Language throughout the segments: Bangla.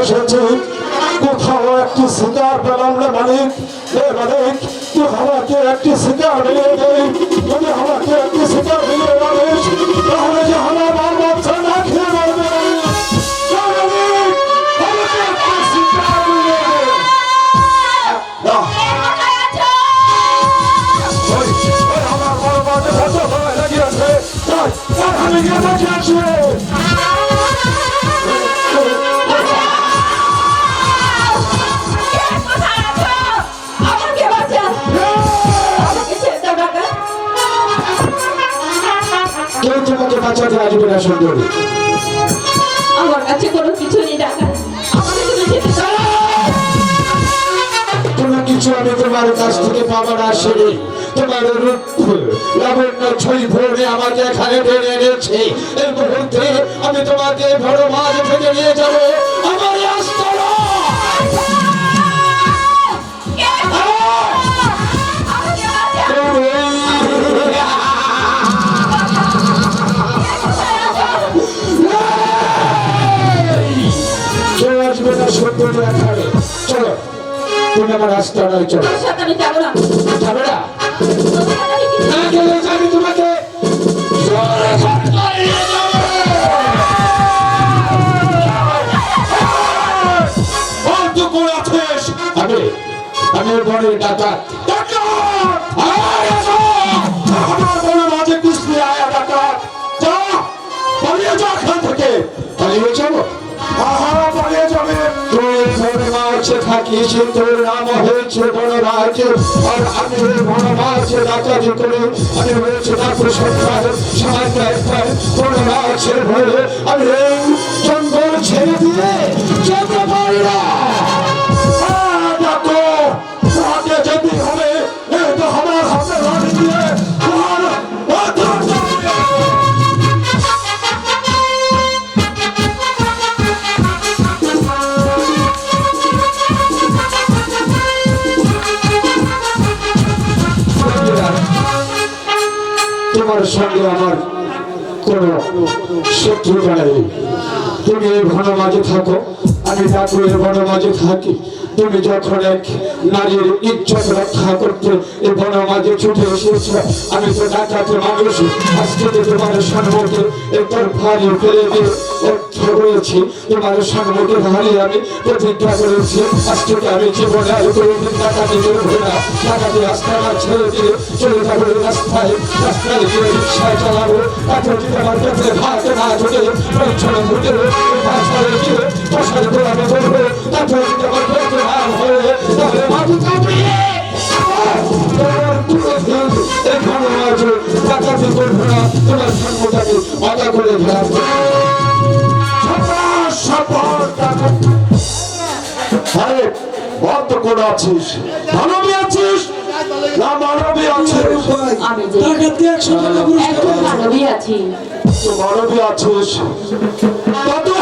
এসেছি। কোথাও একটি শিকার পেলাম রে মালিক রে মালিক তুই আমাকে একটি শিকার মিলিয়ে দিই তুমি আমাকে একটি শিকার না সুন্দরী আমার কাছে কোনো কিছু নেই দাও কোনো কিছু আমি তোমার কাছ থেকে পাবার আসেনি তোমার রূপ লাবণ্য ছই ভরে আমাকে এখানে টেনে এনেছে। এই মুহূর্তে আমি তোমাকে বড় মাছ ফেলে নিয়ে যাব। চলো তুমি আমার চলো। যাব না। না? গেলে আমি তোমাকে। ধরে নিয়ে আছিস? আমি আমি ডাকাত তোর নাম হয়েছে বনরাজ। আর আমি ওই বন করে আমি হয়েছে ডাকুর সরকার সাহায্য একবার বনরাজের ভয়ে। আমি এই জঙ্গল ছেড়ে দিয়ে যেতে পারি তোমার সঙ্গে আমার কোন শত্রুতা নেই। তুমি এই ঘন মাঝে থাকো, আমি ঠাকুরের ঘন মাঝে থাকি। তুমি যখন এক নারীর ইজ্জত রক্ষা করতে এই বন মাঝে ছুটে এসেছ, আমি তো ডাকাতে মানুষ। আজকে তো তোমার সম্মুখে একবার ভারী ফেলে দিয়ে অর্থ রয়েছি তোমার সম্মুখে ভারী আমি প্রতিজ্ঞা করেছি। আজকে আমি জীবনে আর কোনোদিন ডাকাতি করব না, ডাকাতি রাস্তাটা ছেড়ে দিয়ে চলে যাব রাস্তায়। রাস্তায় গিয়ে রিক্সায় চালাবো তারপর যদি আমার কাছে ভাত না ঢুকে পরিচ্ছন্ন ঢুকে গিয়ে ধরবো তারপর করে ফেলাবো সাবাস, সাবাস, ডাকাতি। আরে বন্ধ করে আছিস? মানবী আছিস? না মানবী আছিস। আমি যে একজন মানবী আছি মানবী আছিস। তা তো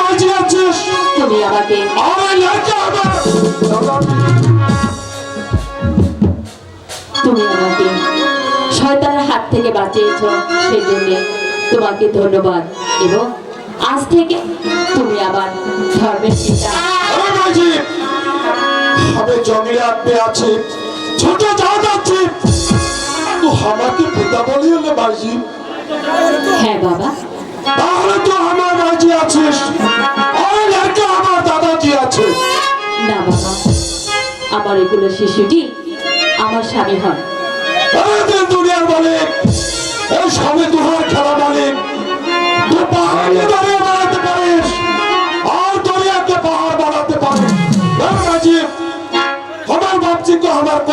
মাঝে আছিস? তুমি আমাকে আমার লাগে আমার তুমি আমাকে শয়তানের হাত থেকে বাঁচিয়েছ সেই জন্য তোমাকে ধন্যবাদ। এবং আজ থেকে তুমি আবার ধর্মের পিতা। আমার মাঝে আমি জমিয়ে আপনি আছি ছোট জাত আছি। আমাকে পিতা বলি হলে মাঝি হ্যাঁ বাবা। তাহলে তো আমার আছিস। আমার লাগে আমার দাদাজি আছে। না বাবা। আমার এগুলো শিশুটি আমার স্বামী আমাদের দুনিয়ার মালিক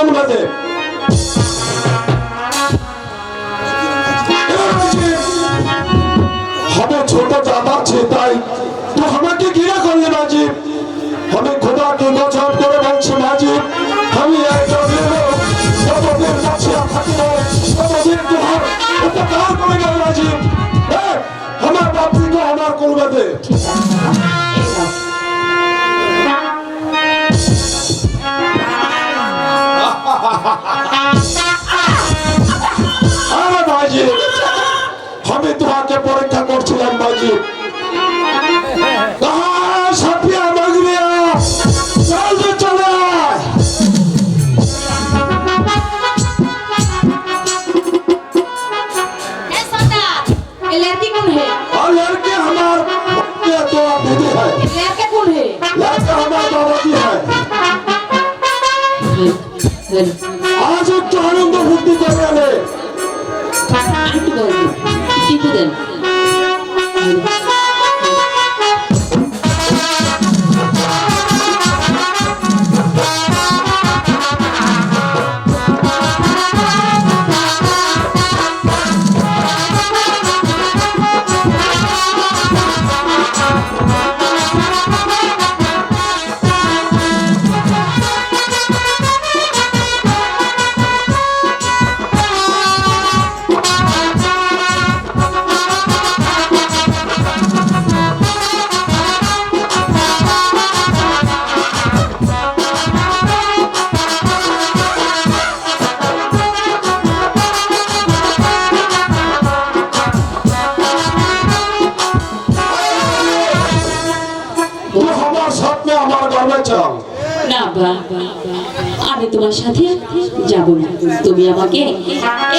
কোন বাজে হবে ছোট দাদা আছে তাই তো আমাকে ঘিরে করলে রাজীব আমি খোদাকে গজব করে বলছি রাজীব আমি একজন লোক যতদিন বাঁচিয়া থাকিব ততদিন তোমার উপকার করে গেল রাজীব হ্যাঁ, আমার বাপজিকে আমার করবে আমি তোমাকে পরীক্ষা করছিলাম বাজি সাপিয়া বাগরিয়া চলতে চলে Good. আজ একটু আনন্দ ফুর্তি করে আরেকটু বলব দেন। আমার গর্বে চল না বা আমি তোমার সাথে যাব না। তুমি আমাকে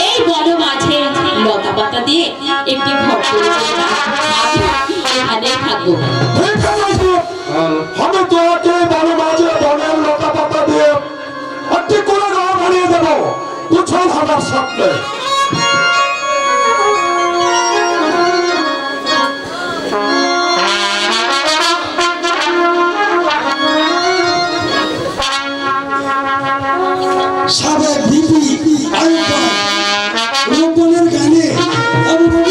এই বড় মাঝে লতা পাতা দিয়ে একটি ঘর করে দিও। না। আমি এখানেই থাকব। ঠিক আছে বড় মাঝে বনের লতা পাতা দিয়ে একটি করে ঘর বানিয়ে দেবো। চল আমার স্বপ্নে।